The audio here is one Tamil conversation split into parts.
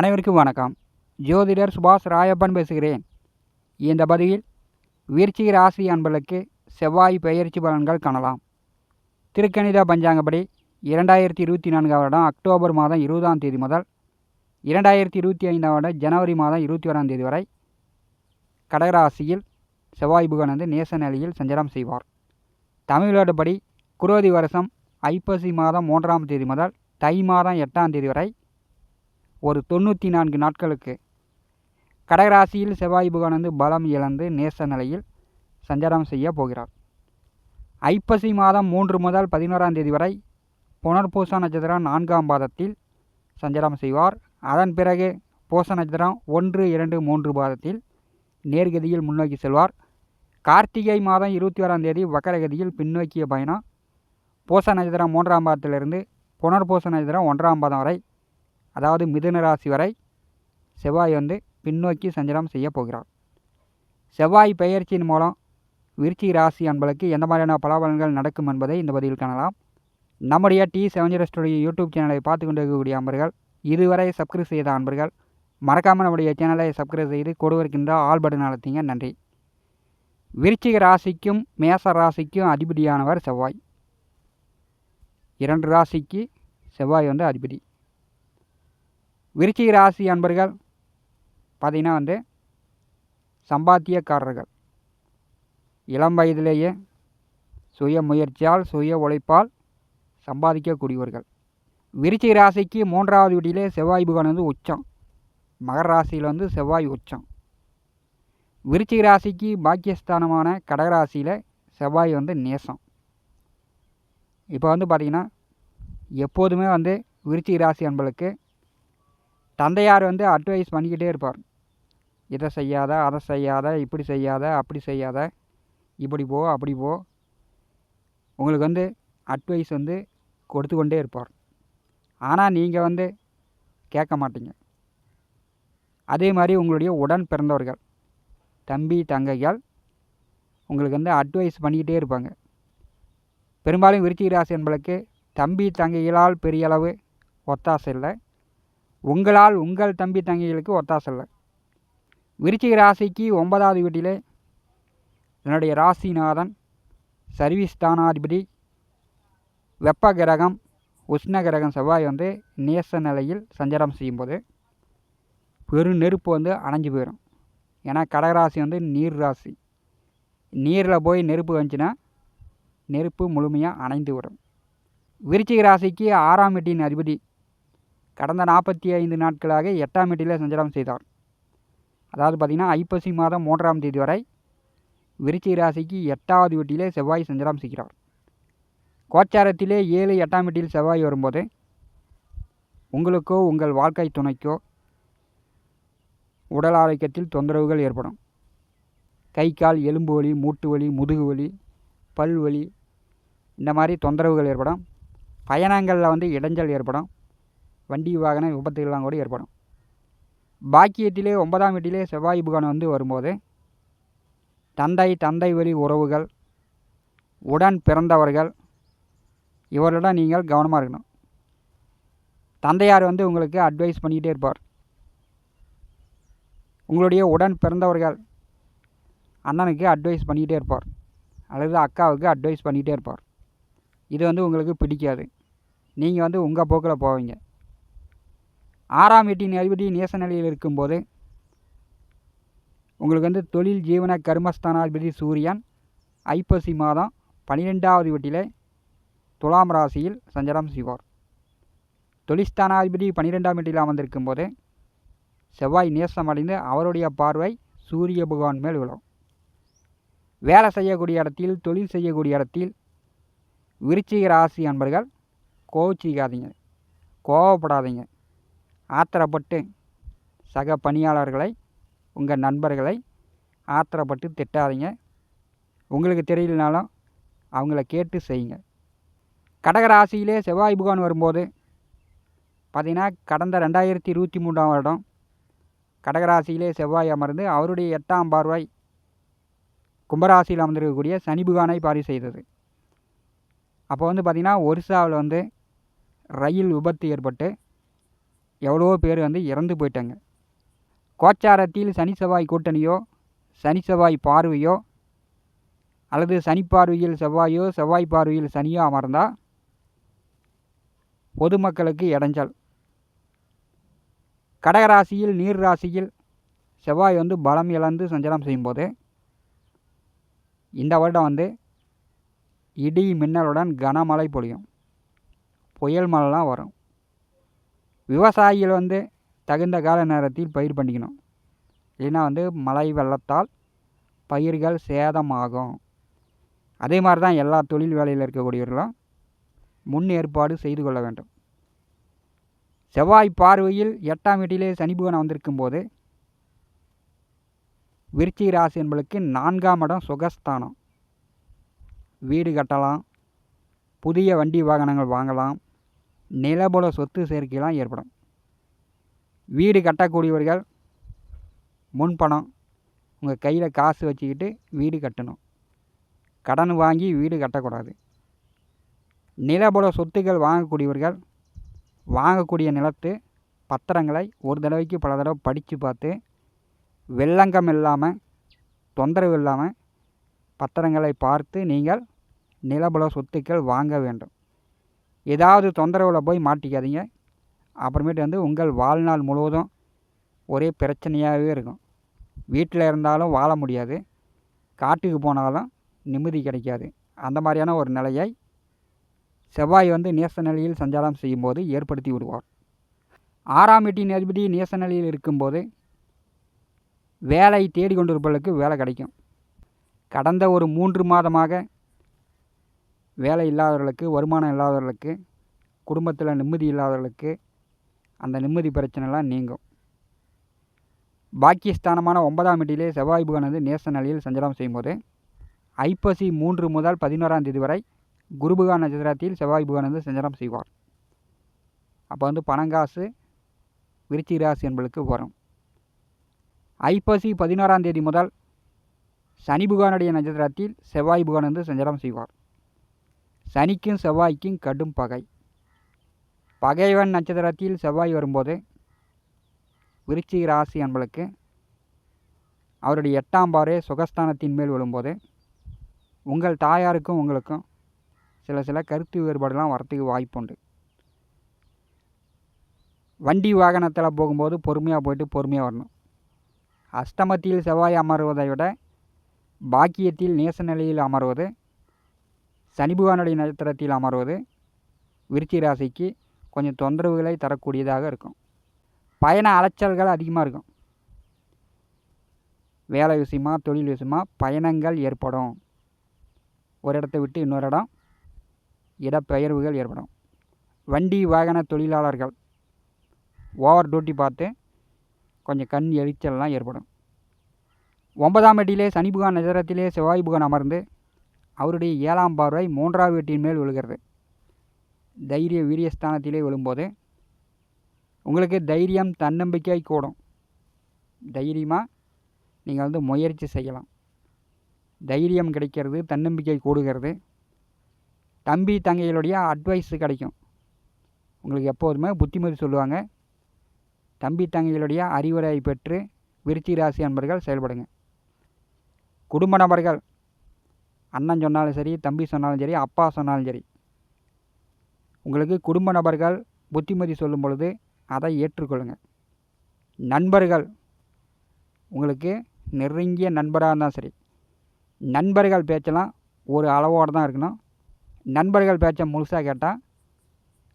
அனைவருக்கும் வணக்கம். ஜோதிடர் சுபாஷ் ராயப்பன் பேசுகிறேன். இந்த பதிவில் விருச்சிக ராசி அன்பர்களுக்கு செவ்வாய் பெயர்ச்சி பலன்கள் காணலாம். திருக்கணித பஞ்சாங்கப்படி இரண்டாயிரத்தி இருபத்தி நான்காம் வருடம் அக்டோபர் மாதம் இருபதாம் தேதி முதல் இரண்டாயிரத்தி இருபத்தி ஐந்தாம் வருடம் ஜனவரி மாதம் இருபத்தி ஓராம் தேதி வரை கடகராசியில் செவ்வாய் புகன் வந்து நேச நிலையில் சஞ்சாரம் செய்வார். தமிழ்நாடுபடி குரோதி வருஷம் ஐப்பசி மாதம் மூன்றாம் தேதி முதல் தை மாதம் எட்டாம் தேதி வரை ஒரு தொண்ணூற்றி நான்கு நாட்களுக்கு. கடகராசியில் செவ்வாய் புகானந்து வந்து பலம் இழந்து நேச நிலையில் சஞ்சாரம் செய்ய போகிறார். ஐப்பசி மாதம் மூன்று முதல் பதினோராம் தேதி வரை புனர்பூச நட்சத்திரம் நான்காம் பாதத்தில் சஞ்சாரம் செய்வார். அதன் பிறகு பூச நட்சத்திரம் ஒன்று இரண்டு மூன்று பாதத்தில் நேர்கதியில் முன்னோக்கி செல்வார். கார்த்திகை மாதம் இருபத்தி ஓராம் தேதி வக்கரகதியில் பின்னோக்கிய பயணம். பூச நட்சத்திரம் மூன்றாம் பாதத்திலிருந்து புனர்பூச நட்சத்திரம் ஒன்றாம் பாதம் வரை அதாவது மிதுன ராசி வரை செவ்வாய் வந்து பின்னோக்கி சஞ்சாரம் செய்ய போகிறார். செவ்வாய் பெயர்ச்சியின் மூலம் விருச்சி ராசி அன்பளுக்கு எந்த மாதிரியான பலாபலன்கள் நடக்கும் என்பதை இந்த பதிவில் காணலாம். நம்முடைய டி செவன் ஸ்டுடியோ யூடியூப் சேனலை பார்த்து கொண்டு இருக்கக்கூடிய அன்பர்கள் இதுவரை சப்ஸ்கிரைப் செய்த அன்பர்கள் மறக்காமல் நம்முடைய சேனலை சப்ஸ்கிரைப் செய்து கொடுவருக்கின்ற ஆல் பட்டன் அழுத்திங்க. நன்றி. விருச்சிக ராசிக்கும் மேச ராசிக்கும் அதிபதியானவர் செவ்வாய். இரண்டு ராசிக்கு செவ்வாய் வந்து அதிபதி. விருச்சிக ராசி அன்பர்கள் பார்த்திங்கன்னா வந்து சம்பாத்தியக்காரர்கள். இளம் வயதிலேயே சுய முயற்சியால் சுய உழைப்பால் சம்பாதிக்கக்கூடியவர்கள். விருச்சிக ராசிக்கு மூன்றாவது வீட்டிலே செவ்வாய் புகன் வந்து உச்சம். மகர ராசியில் வந்து செவ்வாய் உச்சம். விருச்சிக ராசிக்கு பாக்கியஸ்தானமான கடகராசியில் செவ்வாய் வந்து நேசம். இப்போ வந்து பார்த்திங்கன்னா எப்போதுமே வந்து விருச்சிக ராசி அன்பளுக்கு தந்தையார் வந்து அட்வைஸ் பண்ணிக்கிட்டே இருப்பார். இதை செய்யாத அதை செய்யாத இப்படி செய்யாத அப்படி செய்யாத இப்படி போ அப்படி போ. உங்களுக்கு வந்து அட்வைஸ் வந்து கொடுத்து கொண்டே இருப்பார். ஆனால் நீங்கள் வந்து கேட்க மாட்டீங்க. அதே மாதிரி உங்களுடைய உடன் பிறந்தவர்கள் தம்பி தங்கைகள் உங்களுக்கு வந்து அட்வைஸ் பண்ணிக்கிட்டே இருப்பாங்க. பெரும்பாலும் விருச்சிக ராசி என்பளுக்கு தம்பி தங்கைகளால் பெரிய அளவு ஒத்தாசை இல்லை. உங்களால் உங்கள் தம்பி தங்கைகளுக்கு ஒத்தாசல்ல. இல்லை விருச்சிக ராசிக்கு ஒன்பதாவது வீட்டிலே என்னுடைய ராசிநாதன் சர்வீஸ் ஸ்தானாதிபதி வெப்ப கிரகம் உஷ்ண கிரகம் செவ்வாய் வந்து நேச நிலையில் சஞ்சாரம் செய்யும்போது பெரும் நெருப்பு வந்து அணைஞ்சு போயிடும் ஏன்னா கடகராசி வந்து நீர் ராசி. நீரில் போய் நெருப்பு வந்துச்சுன்னா நெருப்பு முழுமையாக அணைந்து விடும் விருச்சிக ராசிக்கு ஆறாம் வீட்டின் அதிபதி கடந்த நாற்பத்தி ஐந்து நாட்களாக எட்டாம் வீட்டில் சஞ்சாரம் செய்தார். அதாவது பார்த்திங்கன்னா ஐப்பசி மாதம் மூன்றாம் தேதி வரை விருச்சிக ராசிக்கு எட்டாவது வீட்டிலே செவ்வாய் சஞ்சாரம் செய்கிறார். கோச்சாரத்திலே ஏழு எட்டாம் வீட்டில் செவ்வாய் வரும்போது உங்களுக்கோ உங்கள் வாழ்க்கை துணைக்கோ உடல் ஆரோக்கியத்தில் தொந்தரவுகள் ஏற்படும். கை கால் எலும்பு வலி மூட்டு வலி முதுகு வலி பல் வலி இந்த மாதிரி தொந்தரவுகள் ஏற்படும். பயணங்களில் வந்து இடைஞ்சல் ஏற்படும். வண்டி வாகன விபத்துகள்லாம் கூட ஏற்படும். பாக்கியத்திலே ஒன்பதாம் வீட்டிலே செவ்வாய் புகான் வந்து வரும்போது தந்தை தந்தை வழி உறவுகள் உடன் பிறந்தவர்கள் இவர்களிடம் நீங்கள் கவனமாக இருக்கணும். தந்தையார் வந்து உங்களுக்கு அட்வைஸ் பண்ணிக்கிட்டே இருப்பார். உங்களுடைய உடன் பிறந்தவர்கள் அண்ணனுக்கு அட்வைஸ் பண்ணிக்கிட்டே இருப்பார். அல்லது அக்காவுக்கு அட்வைஸ் பண்ணிக்கிட்டே இருப்பார். இது வந்து உங்களுக்கு பிடிக்காது. நீங்கள் வந்து உங்கள் போக்கில் போவீங்க. ஆறாம் வீட்டின் அதிபதி நேச நிலையில் இருக்கும்போது உங்களுக்கு வந்து தொழில் ஜீவன கர்மஸ்தானாதிபதி சூரியன் ஐப்பசி மாதம் பன்னிரெண்டாவது வீட்டிலே துலாம் ராசியில் சஞ்சாரம் செய்வார். தொழில்ஸ்தானாதிபதி பன்னிரெண்டாம் வீட்டில் அமர்ந்திருக்கும் போது செவ்வாய் நேசமடைந்து அவருடைய பார்வை சூரிய பகவான் மேல் விழும். வேலை செய்யக்கூடிய இடத்தில் தொழில் செய்யக்கூடிய இடத்தில் விருச்சிக ராசி அன்பர்கள் கோச்சிக்காதீங்க கோவப்படாதீங்க. ஆத்திரப்பட்டு சக பணியாளர்களை உங்கள் நண்பர்களை ஆத்திரப்பட்டு திட்டாதீங்க. உங்களுக்கு தெரியலனாலும் அவங்கள கேட்டு செய்யுங்க. கடகராசியிலே செவ்வாய் புகான் வரும்போது பார்த்திங்கன்னா கடந்த ரெண்டாயிரத்தி இருபத்தி மூன்றாம் வருடம் கடகராசியிலே செவ்வாய் அமர்ந்து அவருடைய எட்டாம் பார்வை கும்பராசியில் அமர்ந்திருக்கக்கூடிய சனி புகானை பாரி செய்தது. அப்போ வந்து பார்த்திங்கன்னா ஒரிசாவில் வந்து ரயில் விபத்து ஏற்பட்டு எவ்வளவோ பேர் வந்து இறந்து போயிட்டாங்க. கோச்சாரத்தில் சனி செவ்வாய் கூட்டணியோ சனி செவ்வாய் பார்வையோ அல்லது சனி பார்வையில் செவ்வாயோ செவ்வாய் பார்வையில் சனியோ அமர்ந்தால் பொதுமக்களுக்கு இடைஞ்சல். கடகராசியில் நீர் ராசியில் செவ்வாய் வந்து பலம் இழந்து சஞ்சலம் செய்யும்போது இந்த வருடம் வந்து இடி மின்னலுடன் கனமழை பொழியும். புயல் மழைலாம் வரும். விவசாயிகள் வந்து தகுந்த கால நேரத்தில் பயிர் பண்ணிக்கணும். இல்லைன்னா வந்து மழை வெள்ளத்தால் பயிர்கள் சேதமாகும். அதே மாதிரி தான் எல்லா தொழில் வேலையில் இருக்கக்கூடியவர்களும் முன் ஏற்பாடு செய்து கொள்ள வேண்டும். செவ்வாய் பார்வையில் எட்டாம் வீட்டிலே சனி புகனம் வந்திருக்கும் போது விருச்சிக ராசி என்பளுக்கு நான்காம் இடம் சுகஸ்தானம். வீடு கட்டலாம். புதிய வண்டி வாகனங்கள் வாங்கலாம். நிலபுல சொத்து சேர்க்கைலாம் ஏற்படும். வீடு கட்டக்கூடியவர்கள் முன்பணம் உங்கள் கையில் காசு வச்சுக்கிட்டு வீடு கட்டணும். கடன் வாங்கி வீடு கட்டக்கூடாது. நிலபுல சொத்துக்கள் வாங்கக்கூடியவர்கள் வாங்கக்கூடிய நிலத்து பத்திரங்களை ஒரு தடவைக்கு பல தடவை படித்து பார்த்து வெள்ளங்கம் இல்லாமல் தொந்தரவு இல்லாமல் பத்திரங்களை பார்த்து நீங்கள் நிலபுல சொத்துக்கள் வாங்க வேண்டும். ஏதாவது தொந்தரவில் போய் மாட்டிக்காதீங்க. அப்புறமேட்டு வந்து உங்கள் வாழ்நாள் முழுவதும் ஒரே பிரச்சனையாகவே இருக்கும். வீட்டில் இருந்தாலும் வாழ முடியாது. காட்டுக்கு போனாலும் நிம்மதி கிடைக்காது. அந்த மாதிரியான ஒரு நிலையை செவ்வாய் வந்து நேச நிலையில் சஞ்சாரம் செய்யும்போது ஏற்படுத்தி விடுவார். ஆறாம் வீட்டின் அதிபதி நேச நிலையில் இருக்கும்போது வேலை தேடி கொண்டிருப்பவர்களுக்கு வேலை கிடைக்கும். கடந்த ஒரு மூன்று மாதமாக வேலை இல்லாதவர்களுக்கு வருமானம் இல்லாதவர்களுக்கு குடும்பத்தில் நிம்மதி இல்லாதவர்களுக்கு அந்த நிம்மதி பிரச்சனைலாம் நீங்கும். பாக்கியஸ்தானமான ஒன்பதாம் வீட்டிலே செவ்வாய் புகனது நேச நிலையில் சஞ்சாரம் செய்யும்போது ஐப்பசி மூன்று முதல் பதினோராம் தேதி வரை குருபுகா நட்சத்திரத்தில் செவ்வாய் புகனது சஞ்சாரம் செய்வார். அப்போ வந்து பணங்காசு விருச்சி ராசி என்பளுக்கு வரும். ஐப்பசி பதினோராம் தேதி முதல் சனி புகானுடைய நட்சத்திரத்தில் செவ்வாய் புகான் வந்து செய்வார். சனிக்கும் செவ்வாய்க்கும் கடும் பகை. பகைவன் நட்சத்திரத்தில் செவ்வாய் வரும்போது விருச்சிக ராசி என்பளுக்கு அவருடைய எட்டாம் பாறை சுகஸ்தானத்தின் மேல் விழும்போது உங்கள் தாயாருக்கும் உங்களுக்கும் சில சில கருத்து வேறுபாடுலாம் வரத்துக்கு வாய்ப்புண்டு வண்டி வாகனத்தில் போகும்போது பொறுமையாக போயிட்டு பொறுமையாக வரணும். அஷ்டமத்தில் செவ்வாய் அமர்வதை விட பாக்கியத்தில் நேச நிலையில் அமர்வது சனி பகவானுடைய நட்சத்திரத்தில் அமர்வது விருச்சி ராசிக்கு கொஞ்சம் தொந்தரவுகளை தரக்கூடியதாக இருக்கும். பயண அலைச்சல்கள் அதிகமாக இருக்கும். வேலை விஷயமா தொழில் விஷயமா பயணங்கள் ஏற்படும். ஒரு இடத்த விட்டு இன்னொரு இடம் இடப்பெயர்வுகள் ஏற்படும். வண்டி வாகன தொழிலாளர்கள் ஓவர் டியூட்டி பார்த்து கொஞ்சம் கண் எரிச்சல்லாம் ஏற்படும். ஒன்பதாம் வீட்டிலே சனி புகான் நகரத்திலே செவ்வாய் புகான் அமர்ந்து அவருடைய ஏழாம் பார்வை மூன்றாவது வீட்டின் மேல் விழுகிறது. தைரிய வீரியஸ்தானத்திலே விழும்போது உங்களுக்கு தைரியம் தன்னம்பிக்கை கூடும். தைரியமாக நீங்கள் வந்து முயற்சி செய்யலாம். தைரியம் கிடைக்கிறது தன்னம்பிக்கை கூடுகிறது. தம்பி தங்கைகளுடைய அட்வைஸு கிடைக்கும். உங்களுக்கு எப்போதுமே புத்திமதி சொல்லுவாங்க. தம்பி தங்கைகளுடைய அறிவுரை பெற்று விருச்சி ராசி அன்பர்கள் செயல்படுங்க. குடும்ப நபர்கள் அண்ணன் சொன்னாலும் சரி தம்பி சொன்னாலும் சரி அப்பா சொன்னாலும் சரி. உங்களுக்கு குடும்ப நபர்கள் புத்திமதி சொல்லும் பொழுது அதை ஏற்றுக்கொள்ளுங்கள் நண்பர்கள் உங்களுக்கு நெருங்கிய நண்பராக இருந்தால் சரி. நண்பர்கள் பேச்செல்லாம் ஒரு அளவோடு தான் இருக்கணும். நண்பர்கள் பேச்சை முழுசாக கேட்டால்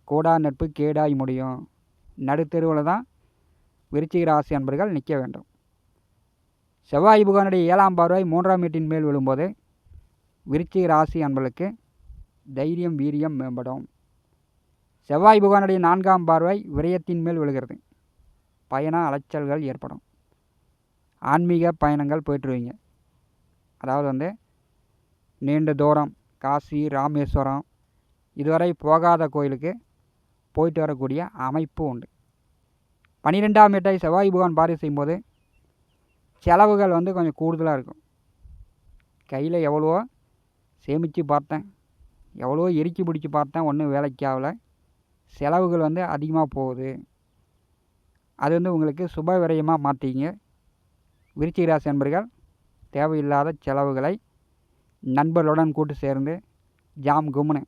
கூடா நட்பு கேடாய் முடியும். நடுத்தெருவில் தான் விருச்சிக ராசி அன்பர்கள் நிற்க வேண்டும். செவ்வாய் புகானுடைய ஏழாம் பார்வை மூன்றாம் வீட்டின் மேல் விழும்போது விருச்சிக ராசி அன்பர்களுக்கு தைரியம் வீரியம் மேம்படும். செவ்வாய் புகானுடைய நான்காம் பார்வை விரயத்தின் மேல் விழுகிறது. பயண அலைச்சல்கள் ஏற்படும். ஆன்மீக பயணங்கள் போயிட்டுருவீங்க. அதாவது வந்து நீண்ட தூரம் காசி ராமேஸ்வரம் இதுவரை போகாத கோயிலுக்கு போயிட்டு வரக்கூடிய அமைப்பு உண்டு. பன்னிரெண்டாம் வீட்டை செவ்வாய் புகான் பார்வை செய்யும்போது செலவுகள் வந்து கொஞ்சம் கூடுதலாக இருக்கும். கையில் எவ்வளவோ சேமித்து பார்த்தேன். எவ்வளோ எரிக்கி பிடிச்சி பார்த்தேன் ஒன்றும் வேலைக்கு ஆகல. செலவுகள் வந்து அதிகமாக போகுது. அது வந்து உங்களுக்கு சுப விரயமாக மாற்றிங்க விருச்சிக ராசி தேவையில்லாத செலவுகளை நண்பர்களுடன் கூட்டு சேர்ந்து ஜாம் கும்னு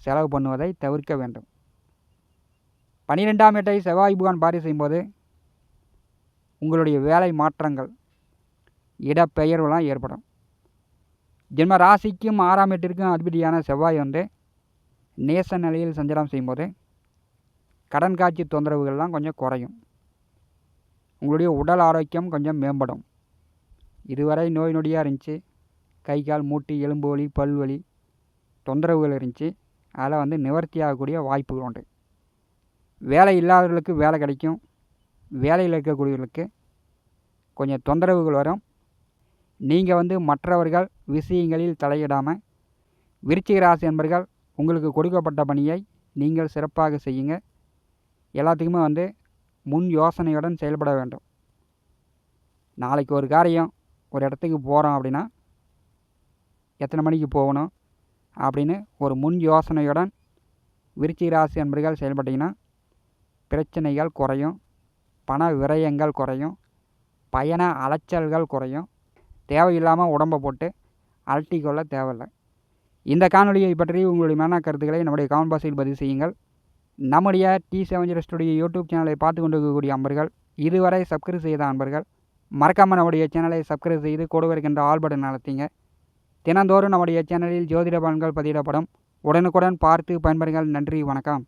செலவு பண்ணுவதை தவிர்க்க வேண்டும். பனிரெண்டாம் எட்டை செவ்வாய் புகான் பாரி செய்யும்போது உங்களுடைய வேலை மாற்றங்கள் இடப்பெயர்வுலாம் ஏற்படும். ஜென்ம ராசிக்கும் ஆறாம் எட்டிற்கும் அதிபதியான செவ்வாய் வந்து நேச நிலையில் சஞ்சாரம் செய்யும்போது கடன் காட்சி தொந்தரவுகள்லாம் கொஞ்சம் குறையும். உங்களுடைய உடல் ஆரோக்கியம் கொஞ்சம் மேம்படும். இதுவரை நோய் நொடியாக இருந்துச்சு. கை கால் மூட்டு எலும்பு வலி பல் வலி தொந்தரவுகள் இருந்துச்சு. அதில் வந்து நிவர்த்தி ஆகக்கூடிய வாய்ப்புகள் உண்டு. வேலை இல்லாதவர்களுக்கு வேலை கிடைக்கும். வேலையில் இருக்கக்கூடியவர்களுக்கு கொஞ்சம் தொந்தரவுகள் வரும். நீங்கள் வந்து மற்றவர்கள் விஷயங்களில் தலையிடாமல் விருச்சிக ராசி என்பர்கள் உங்களுக்கு கொடுக்கப்பட்ட பணியை நீங்கள் சிறப்பாக செய்யுங்க. எல்லாத்துக்குமே வந்து முன் யோசனையுடன் செயல்பட வேண்டும். நாளைக்கு ஒரு காரியம் ஒரு இடத்துக்கு போகிறோம் அப்படின்னா எத்தனை மணிக்கு போகணும் அப்படின்னு ஒரு முன் யோசனையுடன் விருச்சிக ராசி என்பர்கள் செயல்பட்டிங்கன்னா பிரச்சனைகள் குறையும் பண விரயங்கள் குறையும் பயண அலைச்சல்கள் குறையும் தேவையில்லாமல் உடம்பை போட்டு அலட்டிக்கொள்ள தேவையில்லை. இந்த காணொலியை பற்றி உங்களுடைய மன கருத்துக்களை நம்முடைய கமெண்ட் பாக்ஸில் பதிவு செய்யுங்கள். நம்முடைய T seven zero studio YouTube சேனலை பார்த்து கொண்டு இருக்கக்கூடிய அன்பர்கள் இதுவரை சப்ஸ்கிரைப் செய்த அன்பர்கள் மறக்காமல் நம்முடைய சேனலை சப்ஸ்கிரைப் செய்து கூட இருக்கின்ற ஆல் பட்டன் நடத்திங்க தினந்தோறும் நம்முடைய சேனலில் ஜோதிட பலன்கள் பதிவிடப்படும். உடனுக்குடன் பார்த்து பயன்பெறுங்கள். நன்றி வணக்கம்.